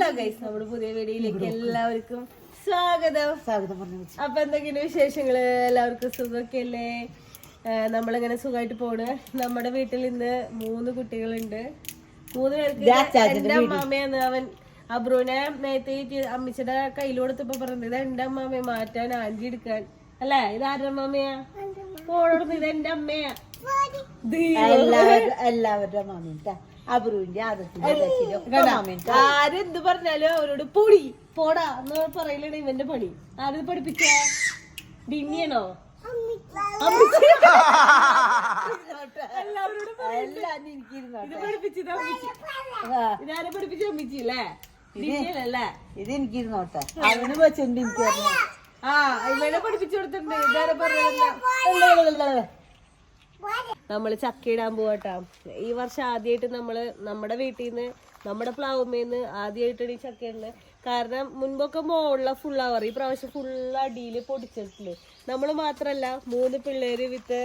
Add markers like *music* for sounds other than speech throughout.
Hello guys നമ്മുടെ പുതിയ വീഡിയോയിലേക്ക് എല്ലാവർക്കും സ്വാഗതം. സ്വാഗതം പറഞ്ഞു അപ്പൊ എന്തൊക്കെയാണ് വിശേഷങ്ങൾ? എല്ലാവർക്കും സുഖമൊക്കെ അല്ലേ നമ്മളിങ്ങനെ സുഖമായിട്ട് പോണ്. നമ്മുടെ വീട്ടിൽ ഇന്ന് മൂന്ന് കുട്ടികളുണ്ട്. മൂന്ന് പേർക്ക് എന്റെ അമ്മാമയാണ്. അവൻ അബ്രുവിനെ നേരത്തെ അമ്മിച്ചയുടെ കയ്യിൽ കൊടുത്തപ്പോ പറഞ്ഞത് ഇത് എന്റെ അമ്മാമയെ മാറ്റാൻ ആന്റി എടുക്കാൻ. അല്ലേ? ഇത് ആരുടെ അമ്മാമയാ? പോണോടുന്ന് ഇത് എന്റെ അമ്മയാ. എല്ലാവരും എല്ലാവരുടെ മാമിൻട്ടാ അബ്രുവിന്റെ ആദത്തിന്റെ ആരെന്ത് പറഞ്ഞാലും അവരോട് പൊടി. പോടാ എന്ന് പറയലാണ് ഇവന്റെ പണി. ആരത് പഠിപ്പിച്ച ഡിന്നിയാണോ എല്ലാവരോടും ഇത് അമ്മിച്ചി. ഡിന്നിയല്ലേ എനിക്കിരുന്നോട്ടെ അവന് വെച്ചിട്ടുണ്ട് എനിക്ക് ആ ഇവനെ പഠിപ്പിച്ചു കൊടുത്തിട്ടുണ്ട്. ഇതാരെ പറഞ്ഞതല്ല നമ്മൾ ചക്ക ഇടാൻ പോവാട്ടാ. ഈ വർഷം ആദ്യമായിട്ട് നമ്മൾ നമ്മുടെ വീട്ടിൽ നിന്ന് നമ്മുടെ പ്ലാവുമ്മേന്ന് ആദ്യമായിട്ടാണ് ഈ ചക്ക ഇടുന്നത് കാരണം മുൻപൊക്കെ മുകളിലെ ഫുള്ളാവാറ് ഈ പ്രാവശ്യം ഫുൾ അടിയിൽ പൊടിച്ചിട്ടുണ്ട് നമ്മൾ മാത്രല്ല മൂന്ന് പിള്ളേര് വിത്ത്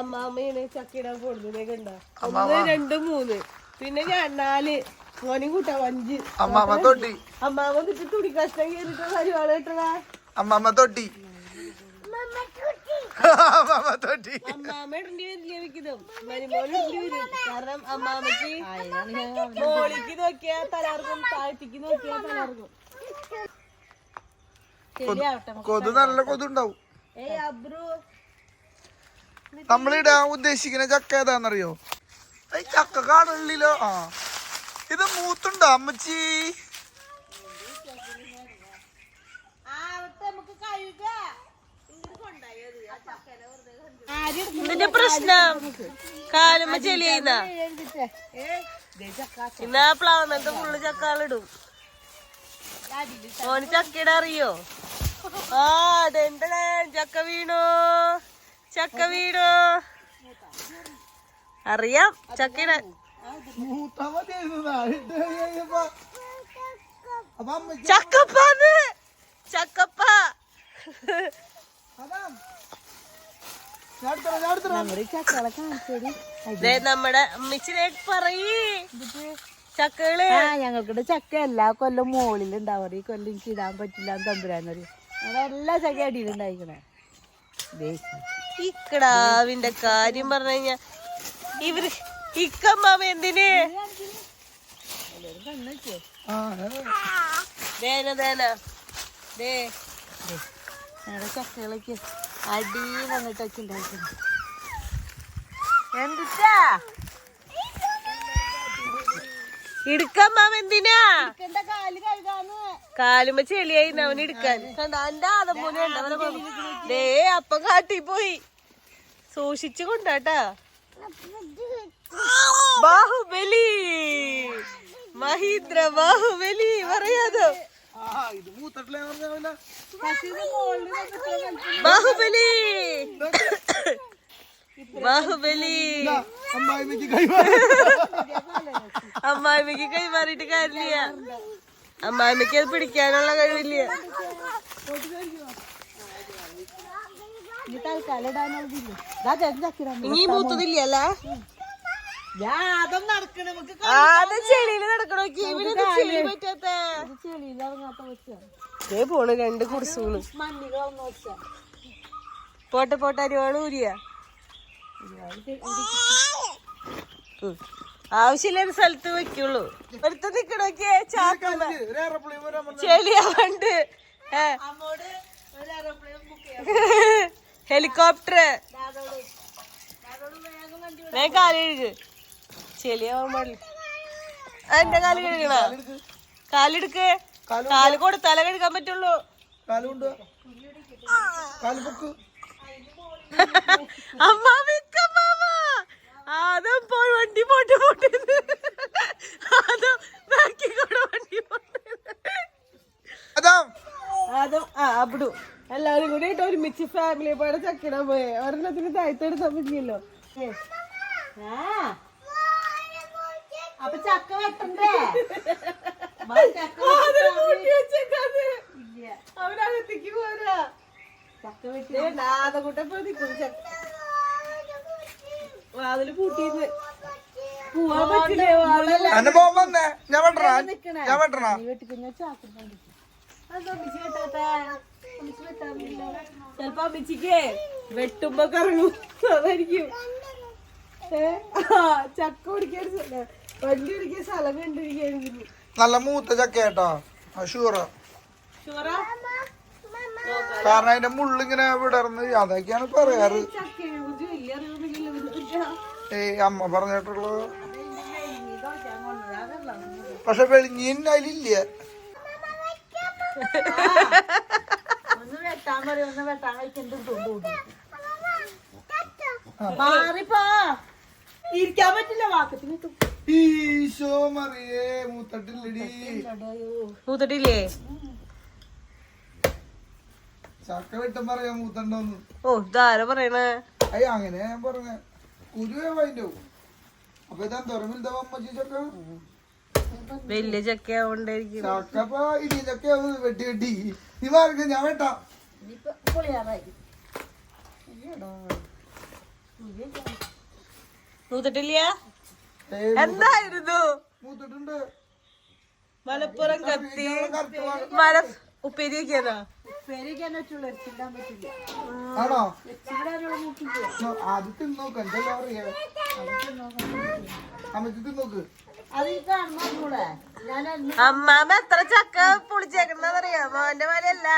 അമ്മാമ്മയാണ് ചക്ക ഇടാൻ പോകുന്നത് കണ്ട? ഒന്ന് രണ്ട് മൂന്ന്. പിന്നെ ഞാൻ നാല്. മോനും കൂട്ടാ അഞ്ച്. അമ്മാമ്മ തൊട്ടി. അമ്മാമ്മ എന്നിട്ട് തുണി കഷ്ണം കയറിട്ട് പരിപാടി ഇട്ടതാ അമ്മാമ്മ തൊട്ടി. കാരണം അമ്മാമ്മക്ക് മോളിക്ക് നോക്കിയാ തലർക്കും താഴ്ത്തിക്ക് നോക്കിയാ തലർക്കും കൊതു നല്ല കൊതു ഉണ്ടാവും ഏയ് അബ്രു. നമ്മളിടാൻ ഉദ്ദേശിക്കുന്ന ചക്ക ഏതാണെന്നറിയോ ഈ ചക്ക കാണുള്ളിലോ ആ. ഇത് മൂത്തുണ്ടോ അമ്മച്ചി? ഇതിന്റെ പ്രശ്നം. കാലുമ്മ ചെളിയുന്ന ആ പ്ലാവന്നത്തെ ഫുള്ള് ചക്കാളിടും ഓന് ചക്കയുടെ അറിയോ? ആ അതെന്താ ചക്ക വീണോ? ചക്ക വീണോ? അറിയാം. ചക്കയുടെ ചക്കപ്പാന്ന്. ചക്കപ്പ. നമ്മുടെ അമ്മച്ചിനെ പറയേ. ചക്കകൾ ആ ഞങ്ങൾക്കിടെ ചക്ക എല്ലാ കൊല്ലം മുകളിൽ ഉണ്ടാവാറ് ഈ കൊല്ലം എനിക്ക് ഇടാൻ പറ്റില്ല എന്ന് തമ്പുരാന്നറിയും എല്ലാ ചക്ക അടിയിലുണ്ടായിക്കണേ ഈ കിടാവിന്റെ കാര്യം പറഞ്ഞു കഴിഞ്ഞാ ഇവർ ഇക്കമ്മാമ എന്തിന്? ദേന ദേന ദേ. ഞങ്ങളുടെ ചക്കകളൊക്കെ അടിയിൽ വന്നിട്ടൊക്കെ ഉണ്ടാക്കുന്നു എന്തിട്ടാ? ഇടുക്കമ്മാമ എന്തിനാ? കാലുമ്പ ചെളിയായി അവൻ ഇടുക്കാൻ. കണ്ട? എന്റെ ആദമൂനെ ദേ അപ്പം കാട്ടി പോയി. സൂക്ഷിച്ചു കൊണ്ടാട്ടാ. ബാഹുബലി. മഹീന്ദ്ര ബാഹുബലി പറയാതോ? ബാഹുബലി. ബാഹുബലി. അമ്മായിമ്മക്ക് കൈമാറി അമ്മായിമ്മക്ക് കൈമാറിയിട്ട് കാര്യമില്ല. അമ്മായിമ്മക്ക് അത് പിടിക്കാനുള്ള കഴിവില്ല. ഇനി മൂത്തതില്ല അല്ല യാതം നടക്കണ. നമുക്ക് ആദ്യം ചെളിയിൽ നടക്കണോക്കി ചെളി പറ്റാത്ത. പോണ് രണ്ട് വെച്ചാ. പോട്ടെ പോട്ടെ അരിവാൾ ഊരിയ. ആവശ്യമില്ലാത്ത സ്ഥലത്ത് വെക്കുള്ളൂ. ഒരുത്ത നിക്കണോക്കിയേ ചെളിയാവണ്ട്. ഏ. ഹെലികോപ്റ്റർ *laughs* ഞാൻ കാൽ കഴുക്. ചെളിയാവാൻ പാടില്ല. എന്റെ കാൽ കഴുകണ? കാലെടുക്ക്. കാൽ കൊടുത്താലേ കഴുകാൻ പറ്റുള്ളൂ. അമ്മ വിക്കമ്മാമ ആദം പോയി വണ്ടി പോട്ട് പോട്ടത് ആദം ബാക്കി കൂടെ വണ്ടി ആദം ആ അവിടു എല്ലാവരും കൂടി ആയിട്ട് ഒരുമിച്ച് ഫാമിലി പാടെ ചക്കിടാൻ പോയെ. ഒരെണ്ണത്തിന് താഴ്ത്തെടുത്താൻ പറ്റില്ലല്ലോ ആ. അപ്പൊ ചക്ക വെട്ടണ്ടേ? പോരാ. ചക്ക വാതിൽ പോവാൻ പറ്റില്ലേ? ഞാൻ വെട്ടണ ഞാൻ വെട്ടണ ചെലപ്പോ അമ്മച്ചിക്ക് വെട്ടുമ്പോ കറങ്ങും. അതായിരിക്കും. ചക്ക പിടിക്കാൻ സ്ഥലം വണ്ടി പിടിക്കാൻ സ്ഥലം കണ്ടിരിക്കുന്നു നല്ല മൂത്ത ചക്കയാട്ടോ. ഷൂറ കാരണം അതിന്റെ മുള്ളിങ്ങനെ വിടർന്ന് അതൊക്കെയാണ് പറയാറ്. ഏയ് അമ്മ പറഞ്ഞിട്ടുള്ളത് പക്ഷെ വെളിഞ്ഞീൻ അതിലില്ല. മാറിപ്പോ. ഇരിക്കാൻ പറ്റില്ല വാക്കത്തിന് ഈശോ മറിയേ മൂത്തട്ടില്ലടി. മൂത്തട്ടില്ലേ? ചക്ക വെട്ടം പറയാ മൂത്തണ്ടോന്ന്. ഓ ഇതാര പറയണേ? അയ്യ അങ്ങനെ ഞാൻ പറഞ്ഞ. കുരുവേ വൈൻഡോ അപ്പൊ ഇതാ വലുതാ അമ്മച്ചി ചക്ക? വലിയ ചക്ക ആവണ്ടായിരിക്കും ചക്ക ഇപ്പൊ ഇടി ചക്ക വെട്ടി വെട്ടി. നീ മാർക്ക് ഞാൻ വെട്ടാ. ഏയ് എന്തായിരുന്നു? മലപ്പുറം കത്തി. മല ഉപ്പേരി വെക്കാനാ ആണോ? തിന്നോക്ക്. തിന്നോക്ക്. അമ്മാമ എത്ര ചക്ക പൊളിച്ചേക്കണെന്നറിയാ മോന്റെ മലയല്ല.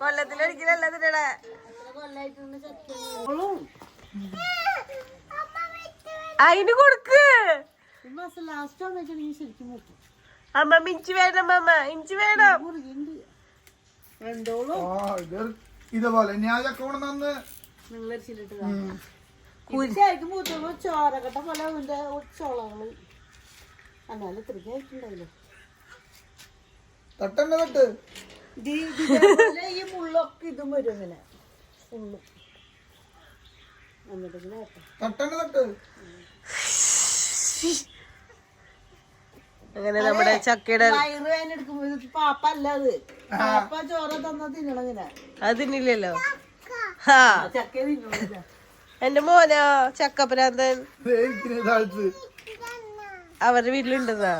കൊല്ലത്തിലൊരിക്കലല്ല തിന്നണേ. അയിന് അതിന് കൊടുക്ക്. അമ്മ ഇഞ്ചി വേണം അമ്മ ഇഞ്ചി വേണം. ഇതുപോലെ ഞാൻ ചക്ക കൊണ്ടുവന്ന് നിങ്ങൾ അരിച്ചിട്ട് ശരിക്കും മൂത്തോളൂ. ചോരക്കട്ട പോലെ അവന്റെ ചോളകൾ. എന്നാലും ഇത്രയ്ക്ക് ആയിട്ടുണ്ടായില്ല തട്ടന്നെ തട്ട്. ഈ മുള്ളൊക്കെ ഇതും വരും ഇങ്ങനെ. എന്നിട്ട് തട്ട്. അങ്ങനെ നമ്മുടെ ചക്കയുടെ അത്. തിന്നില്ലല്ലോ. ഹാ. എന്റെ മോനോ ചക്കപ്രാന്തൻ അവരുടെ വീട്ടിലുണ്ടെന്നാ?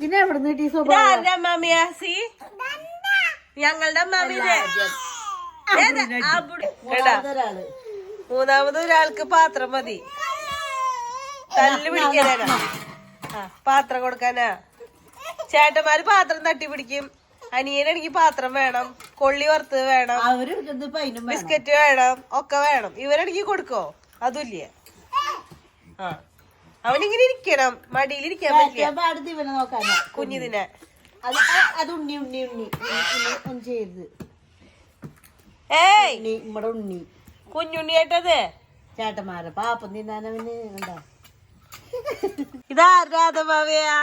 പിന്നെ എവിടെ നിന്ന് കിട്ടിയ സ്വഭാവം? ഇതാരുടെ അമ്മാമിയാ സി ഞങ്ങളുടെ കേട്ടാ മൂന്നാമത് ഒരാൾക്ക് പാത്രം മതി. തല്ല് പിടിക്കാനാ? ആ പാത്രം കൊടുക്കാനാ? ചേട്ടന്മാര് പാത്രം തട്ടി പിടിക്കും. അനിയനാണെങ്കിൽ പാത്രം വേണം. കൊള്ളി വറുത്തത് വേണം. ബിസ്ക്കറ്റ് വേണം. ഒക്കെ വേണം. ഇവരാണെങ്കിൽ കൊടുക്കോ? അതുമില്ല? ആ. അവനിങ്ങനെ ഇരിക്കണം. മടിയിൽ ഇരിക്കാൻ പറ്റില്ല. കുഞ്ഞിതിനെ. അത് അത് ഉണ്ണി ഉണ്ണി ഉണ്ണി. ചെയ്ത് ഏയ്! ഉണ്ണി ചേട്ടന്മാരെ പാപ്പം തിന്നാനവന് എന്താ? *laughs* ഇതാരുടെ രാധമാവയാ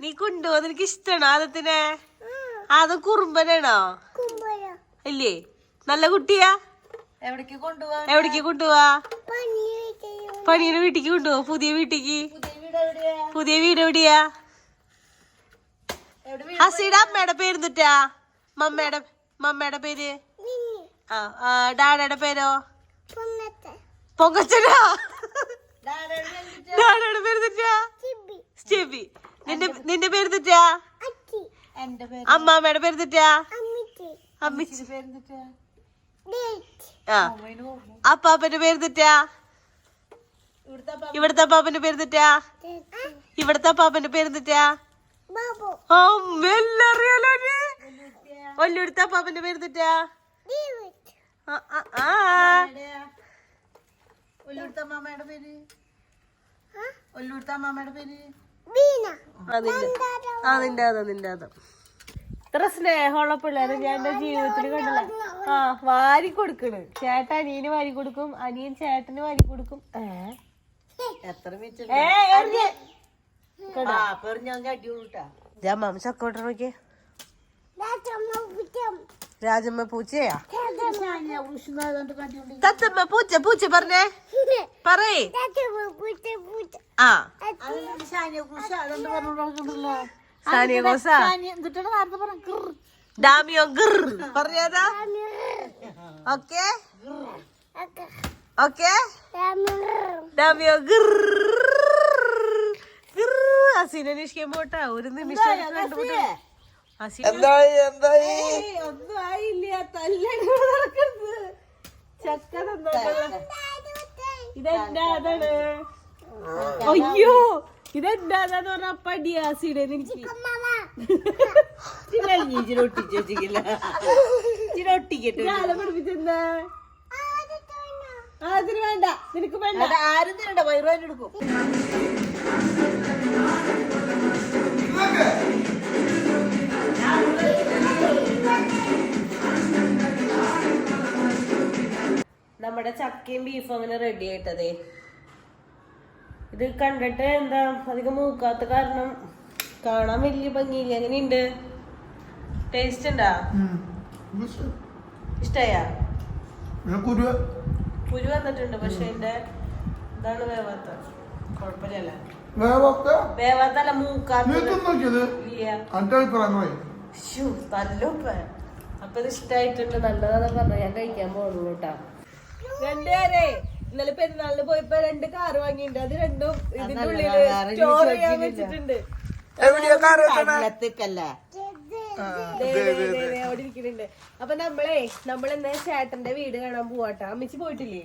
നീ കൊണ്ടുപോ നിനക്ക് ഇഷ്ടമാണോ ആദത്തിനെ ആദം കുറുമ്പനാണോ? ഇല്ലേ? നല്ല കുട്ടിയാ? എവിടേക്ക് കൊണ്ടുപോവാ? എവിടേക്ക് കൊണ്ടുപോവാ? പണിയുടെ വീട്ടിക്ക് കൊണ്ടുപോവാ പുതിയ വീട്ടിക്ക്. പുതിയ വീട് എവിടെയാ? ഹസീടെ അമ്മയുടെ പേര് എന്തുട്ടാ? മമ്മയുടെ മമ്മയുടെ പേര്? ആ ആ, ഡാഡയുടെ പേരോ? പൊങ്കച്ചനാ ഡാഡയുടെ പേര് തെറ്റാ? സ്റ്റെബി നിന്റെ നിന്റെ പേര് തെറ്റാ? അമ്മാമ്മയുടെ പേര് തെറ്റാ? അമ്മിച്ച്. പേര് എന്നിട്ടാ ആ. അപ്പാപ്പന്റെ പേര് തെറ്റാ? ഇവിടുത്തെ ഇവിടുത്തെ അപ്പാപ്പന്റെ പേര് തെറ്റാ? ഇവിടുത്തെ അപ്പാപ്പന്റെ പേര് തെറ്റാ? അമ്മല്ലറിയാലോ ഒല്ലിവിടുത്തെ അപ്പാപ്പന്റെ പേര് തെറ്റാ? ആ, ആ, പേര്? പേര്? അതിന്റെ ആ നിന്റെ അതാ നിന്റെ അതാ. ഇത്ര സ്നേഹമുള്ള പിള്ളേരെ ഞാൻ എന്റെ ജീവിതത്തിൽ കണ്ടില്ല. ആ വാരി കൊടുക്കണ്. ചേട്ടൻ അനിയന് വാരി കൊടുക്കും അനിയൻ ചേട്ടന് വാരി കൊടുക്കും. ഏ? എത്ര മിച്ചം? ഞാൻ കൊടുട്ടാ വിട്ട നോക്കിയേ. രാജമ്മ പൂച്ചയാ? തത്തമ്മ പൂച്ച പൂച്ച പറഞ്ഞേ. പറയേ. ആ. സാനിയ കോസ ഡാമിയോ ഗിർ. പറഞ്ഞതാ? ഓക്കെ. ഓക്കെ. ഡാമിയോ ഹസീനെ നിഷ്കാൻ പോട്ടാ. ഒരു നിമിഷം ഹസീന എന്തായി എന്തായി? ഏയ്, ഒന്നും ആയില്ല. തല്ലടി നടക്കുന്നത് ചക്ക തന്നോട്ടുള്ള ഇതെന്താ അതാണ്? അയ്യോ ഇതെന്താന്ന് പറഞ്ഞ അപ്പടിയാ സീഡൻ എനിക്ക്? പഠിപ്പിച്ചെന്താ? അതിന് വേണ്ട. നിനക്ക് വേണ്ട. ആരും തരണ്ട വയറുവാൻ എടുക്കും. നമ്മുടെ ചക്കയും ബീഫും അങ്ങനെ റെഡി ആയിട്ടതേ. ഇത് കണ്ടിട്ട് എന്താ അധികം മൂക്കാത്ത കാരണം കാണാൻ വലിയ ഭംഗിയില്ല. എങ്ങനെയുണ്ട്? ടേസ്റ്റ് ഉണ്ടാ? ഇഷ്ടയാ? കുരു വന്നിട്ടുണ്ട് പക്ഷെ എന്റെ ഇതാണ് വേവാത്ത? കുഴപ്പമില്ല വേവൊക്കെ വേവാത്തല്ല മൂക്കാത്ത തല്ലുപ്പ അപ്പൊ ഇത് ഇഷ്ടായിട്ടുണ്ട്. നല്ലതാണെന്ന് പറഞ്ഞു ഞാൻ കഴിക്കാൻ പോകുന്നു കേട്ടാ. രണ്ടുപേരെ. ഇന്നലെ പെരുന്നാളിന് പോയപ്പോ രണ്ട് കാറ് വാങ്ങിയിട്ടുണ്ട്. അത് രണ്ടും ഇതിന്റെ ഉള്ളിൽ സ്റ്റോർ ചെയ്യാൻ വെച്ചിട്ടുണ്ട്. ദേ, അവിടെ ഇരിക്കുന്നുണ്ട്. അപ്പൊ നമ്മളെ നമ്മളെന്നാ ചേട്ടന്റെ വീട് കാണാൻ പോവാട്ടോ. അമ്മച്ചി പോയിട്ടില്ലേ?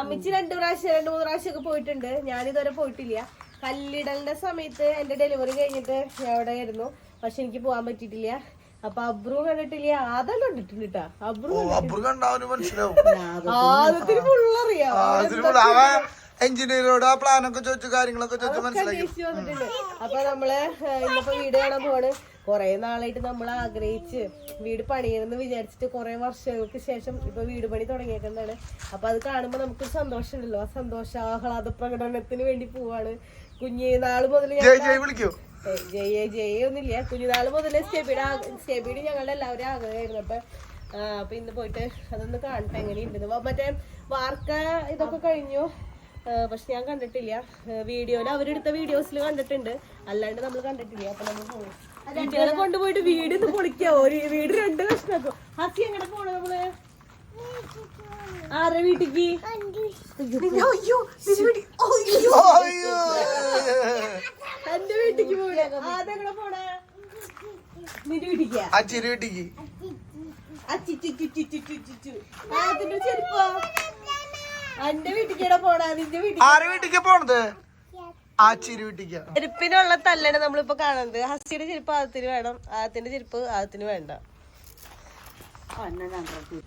അമ്മച്ചി രണ്ടു പ്രാവശ്യം രണ്ടു മൂന്ന് പ്രാവശ്യം ഒക്കെ പോയിട്ടുണ്ട്. ഞാൻ ഇതുവരെ പോയിട്ടില്ല. കല്ലിടലിന്റെ സമയത്ത് എന്റെ ഡെലിവറി കഴിഞ്ഞിട്ട് ഞാൻ അവിടെ ആയിരുന്നു. പക്ഷെ എനിക്ക് പോകാൻ പറ്റിയിട്ടില്ല. അപ്പൊ അബ്രു കണ്ടിട്ടില്ല? ആദ്യം കണ്ടിട്ടുണ്ട് കേട്ടാ. അബ്രു മനസ്സിലാവും. *laughs* ഫുള്ളറിയാം എഞ്ചിനീയറോട് ആ പ്ലാനൊക്കെ ചോദിച്ചു കാര്യങ്ങളൊക്കെ ചോദിച്ചു മനസ്സിലാക്കി. അപ്പൊ നമ്മൾ ഇന്നിപ്പോ വീട് കാണാൻ പോവാണ്. കൊറേ നാളായിട്ട് നമ്മൾ ആഗ്രഹിച്ച് വീട് പണിയണമെന്ന് വിചാരിച്ചിട്ട് കുറെ വർഷങ്ങൾക്ക് ശേഷം ഇപ്പൊ വീട് പണി തുടങ്ങിയേക്കുന്നതാണ്. അപ്പൊ അത് കാണുമ്പോ നമുക്ക് സന്തോഷമുണ്ടല്ലോ. ആ സന്തോഷ ആഹ്ലാദ പ്രകടനത്തിന് വേണ്ടി പോവാണ്. കുഞ്ഞു നാൾ മുതൽ ജയ് ജയ് വിളിക്കൂ. ജയ ജയ ഒന്നുമില്ല. കുഞ്ഞുനാൾ മുതലേ സ്റ്റെബിയുടെ സ്റ്റെബിയുടെ ഞങ്ങളുടെ എല്ലാവരും ആഗ്രഹമായിരുന്നു. അപ്പൊ അപ്പൊ ഇന്ന് പോയിട്ട് അതൊന്ന് കാണട്ടെ എങ്ങനെയുണ്ടെന്ന്. മറ്റേ വാർക്ക ഇതൊക്കെ കഴിഞ്ഞു. പക്ഷെ ഞാൻ കണ്ടിട്ടില്ല. വീഡിയോയിൽ അവരെടുത്ത വീഡിയോസിൽ കണ്ടിട്ടുണ്ട്. അല്ലാണ്ട് നമ്മൾ കണ്ടിട്ടില്ല. അപ്പൊ നമ്മൾ പോകും കുട്ടികളെ കൊണ്ടുപോയിട്ട് വീട് ഇത് പൊളിക്കാവോ? ഒരു വീട് രണ്ട് കഷ്ണക്കും. ഹസി എങ്ങനെ പോണ നമ്മൾ? ആരെ വീട്ടിക്ക്? നിന്റെ- അയ്യോ നിന്റെ വീട്ടി- അയ്യോ. അയ്യോ. എന്റെ വീട്ടിക്ക് പോണേ അതെങ്ങനെ പോണേ? നിന്റെ വീട്ടിക്കാ? ആ ചിരി വീട്ടിക്ക് അതിന്റെ ചെരുപ്പോ? എന്റെ വീട്ടിക്കാണ് പോണാ? നിന്റെ വീട്ടിൽ ആരെ വീട്ടിക്ക് പോണത്? ആ ചിരി വീട്ടിക്ക്. ചെരുപ്പിനുള്ള തല്ലാണ് നമ്മളിപ്പോ കാണുന്നത്. ഹസിയുടെ ചെരുപ്പ് ആദത്തിന് വേണം. ആദത്തിന്റെ ചെരുപ്പ് ആദത്തിന് വേണ്ട.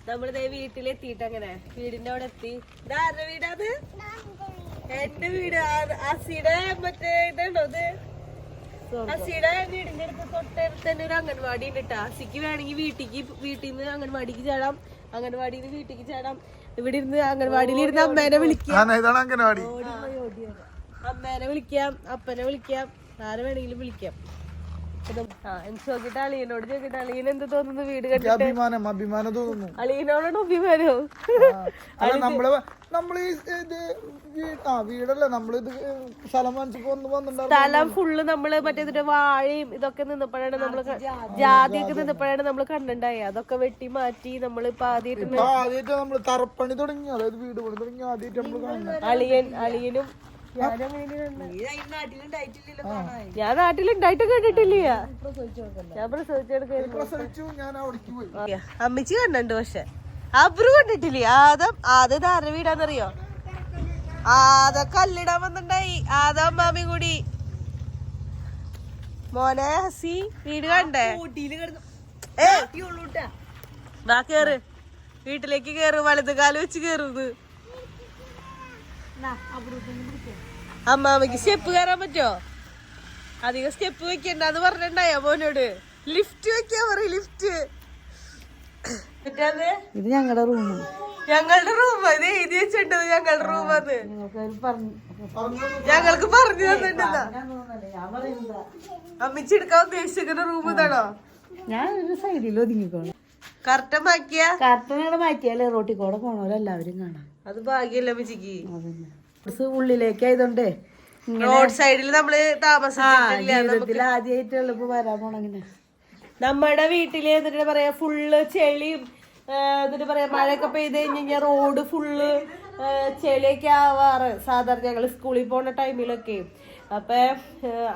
നമ്മളിതേ വീട്ടിലെത്തിയിട്ട് അങ്ങനെ വീടിന്റെ അവിടെ എത്തി ഇതാരുടെ വീടാത് എന്റെ വീട്. അസിയുടെ മറ്റേ ഇതുണ്ടോ ഇത് അസിയുടെ വീടിന്റെ അടുത്ത് തൊട്ടടുത്ത് തന്നെ ഒരു അംഗൻവാടി ഉണ്ട് കേട്ടോ. അസിക്ക് വേണമെങ്കിൽ വീട്ടിക്ക് വീട്ടിൽ നിന്ന് അംഗൻവാടിക്ക് ചാടാം അംഗൻവാടിയിൽ നിന്ന് വീട്ടിക്ക് ചാടാം ഇവിടെ ഇരുന്ന് അംഗൻവാടിയിൽ ഇരുന്ന് അമ്മേനെ വിളിക്കാം. അമ്മേനെ വിളിക്കാം. അപ്പനെ വിളിക്കാം. ആരെ വേണമെങ്കിലും വിളിക്കാം. അളിയനോട് അളിയൻ എന്ത് തോന്നുന്നു വീട് കണ്ടിട്ട്? അഭിമാനം അഭിമാനം തോന്നുന്നു. അളിയനോടാണ് അഭിമാനോ. അല്ല നമ്മൾ നമ്മൾ ഈ ഇത് ആ വീടല്ലേ? സ്ഥലം ഫുള്ള് നമ്മൾ മറ്റേ ഇതിന്റെ വാഴയും ഇതൊക്കെ നിന്നപ്പോഴാണ് നമ്മൾ ജാതിയൊക്കെ നിന്നപ്പോഴാണ് നമ്മൾ കണ്ടിണ്ടായി അതൊക്കെ വെട്ടി മാറ്റി നമ്മളിപ്പോ ആദ്യമായിട്ട് നമ്മൾ തറപ്പണി തുടങ്ങി. അതായത് വീട് പണി തുടങ്ങി ആദ്യമായിട്ട് നമ്മൾ അളിയൻ അളിയനും ഞാൻ നാട്ടിലുണ്ടായിട്ട് കേട്ടിട്ടില്ല ഞാൻ പ്രസവിച്ചെടുക്കായിരുന്നു അമ്മച്ചി കണ്ടു പക്ഷെ. അബ്രു കണ്ടിട്ടില്ലേ? ആദം ആദ്യം ആരുടെ വീടാന്നറിയോ? ആദ കല്ലിടാൻ വന്നിണ്ടായി ആദം മാമി കൂടി. മോനെ ഹസി വീട് കണ്ടേ? വാ കേറ്. വീട്ടിലേക്ക് കേറ്. വലത് കാൽ വെച്ച് കേറുന്നത് അമ്മാമയ്ക്ക് സ്റ്റെപ്പ് കയറാൻ പറ്റോ അധികം സ്റ്റെപ്പ് വെക്കണ്ട എന്ന് പറഞ്ഞിട്ടുണ്ടായോ മോനോട്? ലിഫ്റ്റ് വെക്കാ പറയും ലിഫ്റ്റ് ഇത് ഞങ്ങളുടെ റൂമ് ഞങ്ങളുടെ റൂം ഇത് എഴുതി വെച്ചിട്ടുണ്ട് ഞങ്ങളുടെ റൂം അത് പറഞ്ഞു ഞങ്ങൾക്ക് പറഞ്ഞു തന്നിട്ടുണ്ടാ? ഞാൻ പറയുന്നതാ. അമ്മിച്ചി എടുക്കാൻ ഉദ്ദേശിക്കുന്ന റൂം ഇതാണോ? ഞാൻ ഒരു സൈഡിൽ ഒതുങ്ങിക്കോളാം. കറക്റ്റമാക്കിയ കർട്ടനോടെ മാറ്റിയാലേ റോട്ടിൽ കൂടെ പോണോല്ലോ എല്ലാവരും കാണാം. അത് ഭാഗ്യല്ല അമ്മിച്ചിക്ക്? അതന്നെ. ഉള്ളിലേക്ക് ആയതുകൊണ്ട് റോഡ് സൈഡിൽ നമ്മൾ ജീവിതത്തിൽ ആദ്യമായിട്ടുള്ള ഇപ്പൊ വരാൻ പോണങ്ങനെ. നമ്മുടെ വീട്ടിൽ എന്നിട്ട് പറയാ ഫുള്ള് ചെളിയും എന്നിട്ട് പറയാ മഴയൊക്കെ പെയ്ത് കഴിഞ്ഞ് കഴിഞ്ഞാൽ റോഡ് ഫുള്ള് ചെളിയൊക്കെ ആവാറ്. സാധാരണ ഞങ്ങൾ സ്കൂളിൽ പോണ ടൈമിലൊക്കെ അപ്പൊ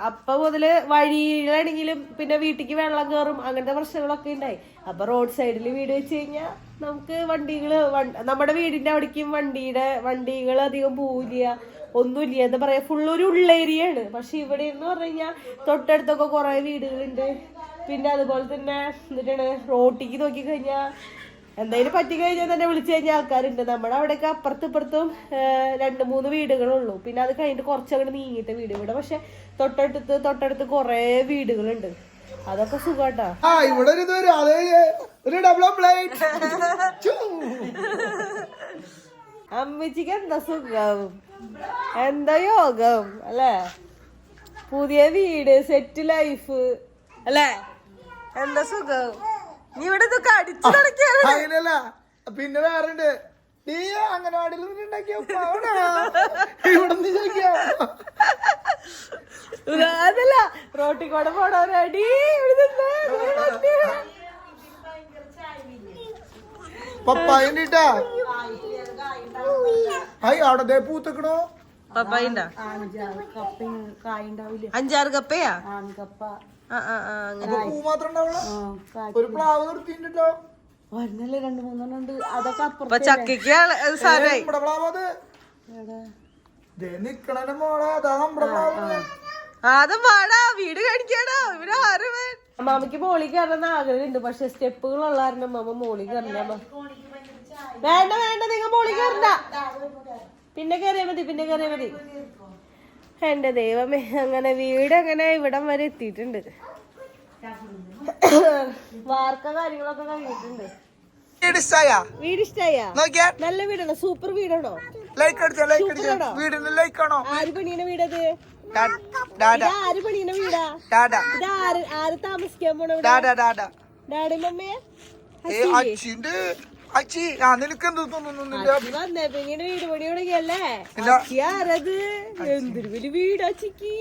അപ്പൊ മുതൽ വഴിയിലാണെങ്കിലും പിന്നെ വീട്ടിക്ക് വെള്ളം കയറും അങ്ങനത്തെ പ്രശ്നങ്ങളൊക്കെ ഉണ്ടായി. അപ്പൊ റോഡ് സൈഡിൽ വീട് വെച്ച് കഴിഞ്ഞാൽ നമുക്ക് വണ്ടികൾ നമ്മുടെ വീടിന്റെ അവിടേക്കും വണ്ടിയുടെ വണ്ടികൾ അധികം പോവില്ല ഒന്നുമില്ല എന്താ പറയാ. ഫുൾ ഒരു ഉള്ളേരിയാണ് പക്ഷെ ഇവിടെ എന്ന് പറഞ്ഞു കഴിഞ്ഞാൽ തൊട്ടടുത്തൊക്കെ കുറെ വീടുകളുണ്ട്. പിന്നെ അതുപോലെ തന്നെ എന്നിട്ടാണ് റോട്ടിക്ക് നോക്കി കഴിഞ്ഞാൽ എന്തായാലും പറ്റി കഴിഞ്ഞാൽ തന്നെ വിളിച്ചു കഴിഞ്ഞാൽ ആൾക്കാരുണ്ട്. നമ്മുടെ അവിടെയൊക്കെ അപ്പുറത്തും ഇപ്പുറത്തും രണ്ട് മൂന്ന് വീടുകളുള്ളൂ. പിന്നെ അത് കഴിഞ്ഞിട്ട് കുറച്ചങ്ങോട്ട് നീങ്ങിയിട്ട് വീട് ഇവിടെ. പക്ഷെ തൊട്ടടുത്ത് തൊട്ടടുത്ത് കുറേ വീടുകളുണ്ട്. അതൊക്കെ സുഖാട്ടാ. ഇവിടെ ഒരു ഡബിൾ പ്ലേറ്റ് അമ്മച്ചിക്ക് എന്താ സുഖം? എന്താ യോഗം? അല്ലേ? പുതിയ വീട് സെറ്റ് ലൈഫ് അല്ലേ? എന്താ സുഖം? നീ ഇവിടെ ഇതൊക്കെ അടിച്ചു കളിക്കാണ്. അങ്ങനെയല്ല പിന്നെ വേറെ ഉണ്ട് നീ അംഗനവാടിയിൽ നിന്ന് ഉണ്ടാക്കിയ ഉപ്പാവണോ? ഇവിടുന്ന് ചോദിക്കാം. അതല്ല റോട്ടിൽ കൂടെ പോണവരടി. പപ്പായന്റെ ഇട്ടാ അവിടെ ദേ പൂത്തക്കണോ? പപ്പായിണ്ടാ അഞ്ചാറ് കപ്പ കപ്പയാ? ആൺകപ്പ ഒരു പ്ലാവ് നിർത്തിണ്ടോ വരുന്നല്ലേ രണ്ട് മൂന്നെണ്ണം ഉണ്ട് അതൊക്കെ അത് മോളെ വാടാ വീട് കാണിക്കാടാ ഇവിടെ ആരും മാമയ്ക്ക് മോളിൽ കയറണമെന്ന് ആഗ്രഹമുണ്ട് പക്ഷെ സ്റ്റെപ്പുകൾ ഉള്ള അമ്മ മോളി മോളിൽ കയറില്ല വേണ്ട വേണ്ട നിങ്ങൾ മോളിൽ കയറണ്ട. പിന്നെ കയറിയാ മതി പിന്നെ കയറിയാ മതി. എന്റെ ദൈവമേ അങ്ങനെ വീട് അങ്ങനെ ഇവിടം വരെ എത്തിയിട്ടുണ്ട്. വാർക്ക കാര്യങ്ങളൊക്കെ കഴിഞ്ഞിട്ടുണ്ട്. ഇടിച്ചായ വീട് ഇഷ്ടായ? നോക്കിയാ? നല്ല വീടാണോ? സൂപ്പർ വീടാണോ? ലൈക്ക് അടിച്ചോ ലൈക്ക് അടിച്ചോ വീടിന് ലൈക്ക് ആണോ? ആര് പണിയണ വീടത്? ആര് പണിയണ വീടാ? ഡാഡാ ഇത് ആര് ആര് താമസിക്കാൻ പോണ ഡാഡാ ഡാഡാ ഡാഡ മമ്മേ അച്ചി ആ നിനക്ക് എന്ത് വീട് പണി തുടങ്ങിയല്ലേ ആരത്? എന്തൊരു വലിയ വീട് അച്ചിക്ക്?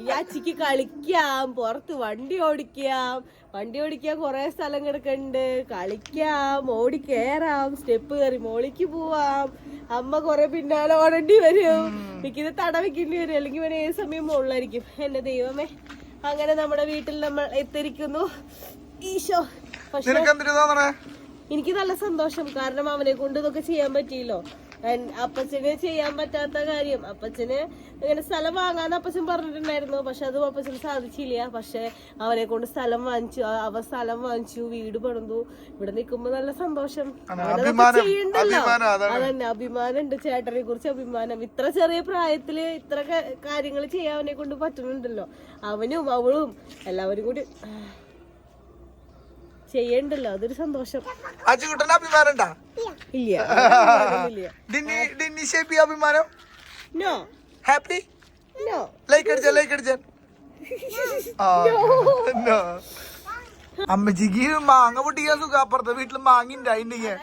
ഈ അച്ചിക്ക് കളിക്കാം പുറത്ത് വണ്ടി ഓടിക്കാം. വണ്ടി ഓടിക്കാൻ കൊറേ സ്ഥലം കിടക്കണ്ട്. കളിക്കാം ഓടി കേറാം സ്റ്റെപ്പ് കയറി മോളിക്ക് പോവാം. അമ്മ കൊറേ പിന്നാലെ ഓടേണ്ടി വരും. എനിക്കിത് തട വെക്കേണ്ടി വരും. അല്ലെങ്കിൽ ഇവനെ ഏത് സമയം മുകളിലായിരിക്കും എന്റെ ദൈവമേ. അങ്ങനെ നമ്മുടെ വീട്ടിൽ നമ്മൾ എത്തിരിക്കുന്നു ഈശോ. പക്ഷെ എനിക്ക് നല്ല സന്തോഷം. കാരണം അവനെ കൊണ്ട് ഇതൊക്കെ ചെയ്യാൻ പറ്റിയല്ലോ. അപ്പച്ചന് ചെയ്യാൻ പറ്റാത്ത കാര്യം. അപ്പച്ചന് ഇങ്ങനെ സ്ഥലം വാങ്ങാന്ന് അപ്പച്ചൻ പറഞ്ഞിട്ടുണ്ടായിരുന്നു. പക്ഷെ അതും അപ്പച്ചന് സാധിച്ചില്ല. പക്ഷെ അവനെ കൊണ്ട് സ്ഥലം വാങ്ങിച്ചു. അവ അവൻ സ്ഥലം വാങ്ങിച്ചു വീട് പണിതു. ഇവിടെ നിൽക്കുമ്പോ നല്ല സന്തോഷം. ചെയ്യണ്ടല്ലോ. അതന്നെ അഭിമാനം ഉണ്ട് ചേട്ടനെ കുറിച്ച് അഭിമാനം. ഇത്ര ചെറിയ പ്രായത്തിൽ ഇത്ര കാര്യങ്ങൾ ചെയ്യാൻ അവനെ കൊണ്ട് പറ്റുന്നുണ്ടല്ലോ. അവനും അവളും എല്ലാവരും കൂടി ചെയ്യണ്ടല്ലോ അതൊരു സന്തോഷം. അച്ഛൻ കുട്ടന് അഭിമാനം ഉണ്ടാ? ഇല്ല. ഇല്ല. ഡിന്നി ഡിന്നി ഷേപ്പി അഭിമാനം? നോ ഹാപ്പി നോ ലൈക്ക് അടിച്ച ലൈക്ക് അടിച്ച. അമ്മച്ചിക്ക് മാങ്ങ പൊട്ടിക്കാൻ സുഖം അപ്പുറത്തെ വീട്ടിൽ മാങ്ങ ഉണ്ടായിണ്ടെങ്കിൽ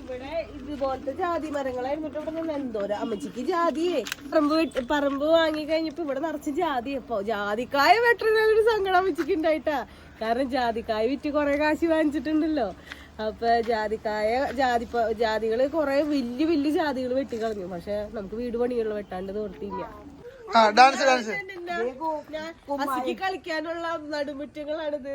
ഇവിടെ ഇതുപോലത്തെ ജാതി മരങ്ങളായിരുന്നു ഇവിടെ നിന്ന് എന്തോരം. അമ്മച്ചിക്ക് ജാതിയേ. പറമ്പ് പറമ്പ് വാങ്ങി കഴിഞ്ഞപ്പോ ഇവിടെ നിറച്ച് ജാതി അപ്പൊ ജാതിക്കായ വെട്ടറിനൊരു സങ്കടം അമ്മച്ചിക്ക് ഉണ്ടായിട്ടാ. കാരണം ജാതിക്കായ വിറ്റ് കുറെ കാശ് വാങ്ങിച്ചിട്ടുണ്ടല്ലോ. അപ്പൊ ജാതിക്കായ ജാതി ജാതികൾ കുറെ വലിയ വലിയ ജാതികൾ വെട്ടിക്കളഞ്ഞു. പക്ഷെ നമുക്ക് വീട് പണിയുള്ള വെട്ടാണ്ട് തോർത്തില്ല ആ ഡാൻസ് ഡാൻസ് കളിക്കാനുള്ള നടുമുറ്റങ്ങളാണിത്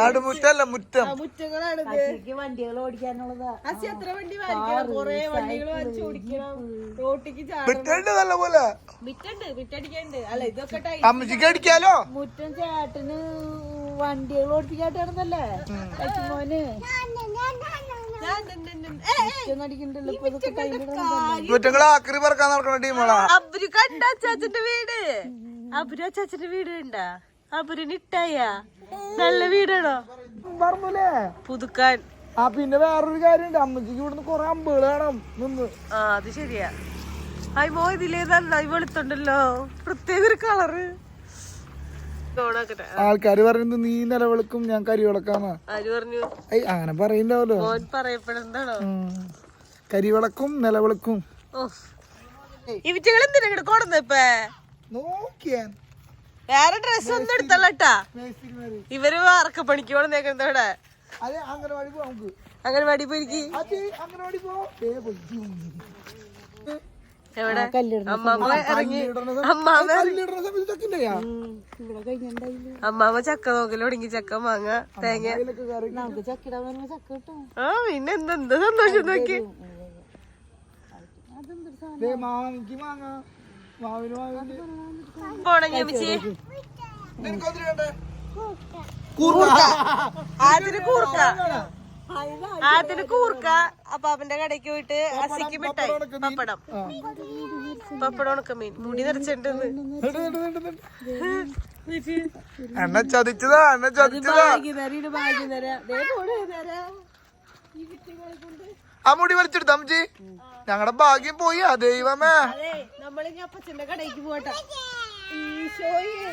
നടുമുറ്റല്ല മുറ്റം. മുറ്റങ്ങളാണിത് വണ്ടികൾ ഓടിക്കാനുള്ളതാ. അസി എത്ര വണ്ടി വാങ്ങിക്കണം? കൊറേ വണ്ടികൾ വാങ്ങിച്ചു ഓടിക്കണം. റോട്ടിക്ക് മുറ്റുണ്ട് നല്ല പോലെ. മിറ്റുണ്ട് മിറ്റടിക്കണ്ട്. അല്ല ഇതൊക്കെ അമ്മച്ചിക്ക് അടിക്കാലോ? മുറ്റം ചേട്ടന് വണ്ടികൾ ഓടിപ്പിക്കാട്ടായിരുന്നല്ലേ മോന് ആക്രി പറക്കാൻ ടീമുകളാ. അബുര് കണ്ട അച്ചാച്ചന്റെ വീട്? അബുരു അച്ചാച്ചന്റെ വീട് കണ്ടാ? അബുരിന് ഇട്ടായ നല്ല വീടാണോ? പറഞ്ഞൂലേ പുതുക്കാൻ. ആ പിന്നെ വേറൊരു കാര്യമുണ്ട്. അമ്മച്ചിക്ക് ഇവിടുന്ന് കൊറേ അമ്പുകൾ വേണം. നിന്ന്. ആ അത് ശരിയാ. അയ്യോ ഇതിലേതാ നന്നായി വെളുത്തുണ്ടല്ലോ. പ്രത്യേക ഒരു കളറ്. ആൾക്കാര് പറയുന്നത് നീ നിലവിളക്കും ഞാൻ കരിവിളക്കാന്നാ ഐ അങ്ങനെ പറയണ്ടാവല്ലോ. കരി വിളക്കും കരിവിളക്കും നിലവിളക്കും വേറെ ഡ്രസ് ഒന്നും എടുത്തല്ലട്ടാ ഇവർ വാർക്ക പണിക്ക് കൊണ്ടുവന്നേക്കുന്നത് ഇവിടെ? അതെ അംഗനവാടി പോയിരിക്കും. പോ. എവിടെ? അമ്മാമ്മ ഇറങ്ങി. ചക്ക നോക്കൽ തുടങ്ങി. ചക്ക മാങ്ങ തേങ്ങ. ആ പിന്നെ എന്താ എന്താ സന്തോഷം നോക്കി പോണ ഞമിച്ചി വേണ്ടേ? ആദ്യത്തിന് കൂർക്ക ആദ്യത്തിന് കൂർക്ക അപ്പാപ്പന്റെ കടയ്ക്ക് പോയിട്ട് അസിക്ക് മിഠായി പപ്പടം. പപ്പടം ഉണക്കമീൻ മുടി നിറച്ചിട്ടുണ്ട് എണ്ണ ചതിച്ചതാ എണ്ണ ചതിച്ചതാ. ആ മുടി വലിച്ചെടുത്ത അമ്മച്ചി? ഞങ്ങളുടെ ഭാഗ്യം പോയി ആ ദൈവമേ. നമ്മളിനി അപ്പച്ചന്റെ കടയ്ക്ക് പോട്ടെ ഈശോയെ.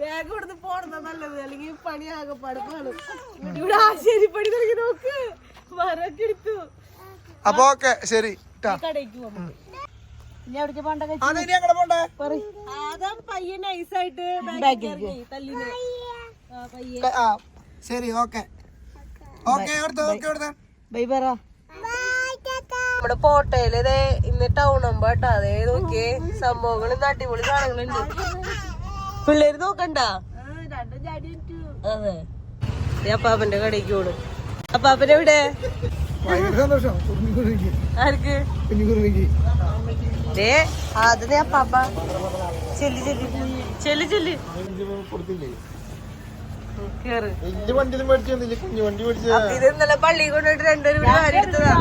ബാഗ് കൊടുത്ത് പോണതാ നല്ലത്. അല്ലെങ്കിൽ പണി എന്നിട്ട് ഇവിടെ ആശേരി പണി തുടങ്ങി നോക്ക്. മരൊക്കെ എടുത്തു. അപ്പൊ ഓക്കെ ശരി. കടയ്ക്ക് പോകും ശരി ഓക്കെ. ബൈ പറ. നമ്മുടെ പോട്ടയിൽ ഇന്ന് ടൗൺ ആകുമ്പോ കേട്ടോ അതേ നോക്കിയേ സംഭവങ്ങൾ ഇന്ന് അടിപൊളി സാധനങ്ങളുണ്ട്. പിള്ളേര് നോക്കണ്ട. അതെ. അപ്പാപ്പന്റെ കടയ്ക്ക് പോണു അപ്പാപ്പൻ എവിടെ? ആർക്ക്? ഏ ആദ്യം അപ്പാപ്പ. ചെല്ലി ചെല്ലി. ചെല്ലി ചെല്ലി. പള്ളി കൊണ്ടുപോയിട്ട് രണ്ടുപേരും ഇവിടെ കാര്യം എടുത്തതാ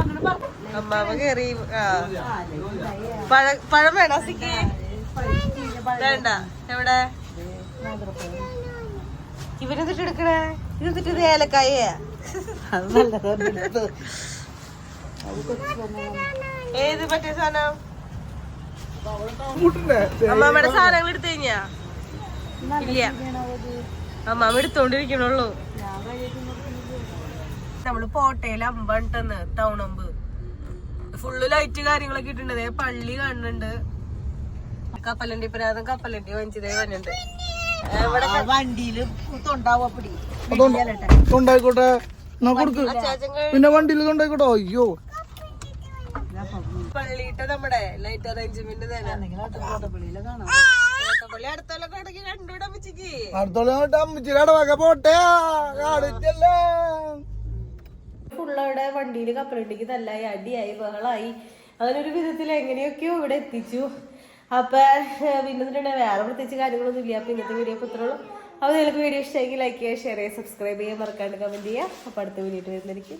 അമ്മാവ കേറി പഴം വേണോ സിക്ക്? വേണ്ട. എവിടെ? ഇവരെന്തിട്ട് എടുക്കണേ? ഇതെന്തിട്ട് ഇത് ഏലക്കായ? അത് നല്ലതാണ് ഏത് പറ്റിയ സാധനം? അമ്മാമ്മയുടെ സാധനങ്ങൾ എടുത്തു കഴിഞ്ഞാ? ഇല്ല. അമ്മാമ്മ എടുത്തോണ്ടിരിക്കണുള്ളൂ. നമ്മൾ പോട്ടയിൽ അമ്പണ്ടെന്ന് ടൗണമ്പ് അമ്പ്. ഫുള്ള് ലൈറ്റ് കാര്യങ്ങളൊക്കെ ഇട്ടിട്ടുണ്ട്. ദേ പള്ളി കാണുന്നുണ്ട്. കപ്പലണ്ടി പ്രാതം കപ്പലണ്ടി വഞ്ചിതേ വന്നിട്ടുണ്ട് ഇവിടെ വണ്ടിയിൽ തൊണ്ടായിക്കോട്ടെ കൊടുക്ക്. പിന്നെ വണ്ടിയിൽ തൊണ്ടായിക്കോട്ടെ അയ്യോ. പള്ളിയിട്ട നമ്മുടെ ലൈറ്റ് അറേഞ്ച്മെന്റ് പോട്ടെ. ഫുള്ളവിടെ വണ്ടിയിൽ കപ്പലണ്ടിക്ക് തല്ലായി അടിയായി ബഹളായി. അങ്ങനെ ഒരു വിധത്തിൽ എങ്ങനെയൊക്കെയോ ഇവിടെ എത്തിച്ചു. അപ്പൊ പിന്നെ വേറെ പ്രത്യേകിച്ച് കാര്യങ്ങളൊന്നും ഇല്ല. അപ്പൊ ഇന്നത്തെ വീഡിയോ ഇത്രയുള്ളൂ അപ്പൊ നിങ്ങൾക്ക് വീഡിയോ ഇഷ്ടമെങ്കിൽ ലൈക്ക് ചെയ്യുക ഷെയർ ചെയ്യുക സബ്സ്ക്രൈബ് ചെയ്യുക. മറക്കാണ്ട് കമന്റ് ചെയ്യുക. അപ്പൊ അടുത്ത വീഡിയോ വരുന്നതായിരിക്കും.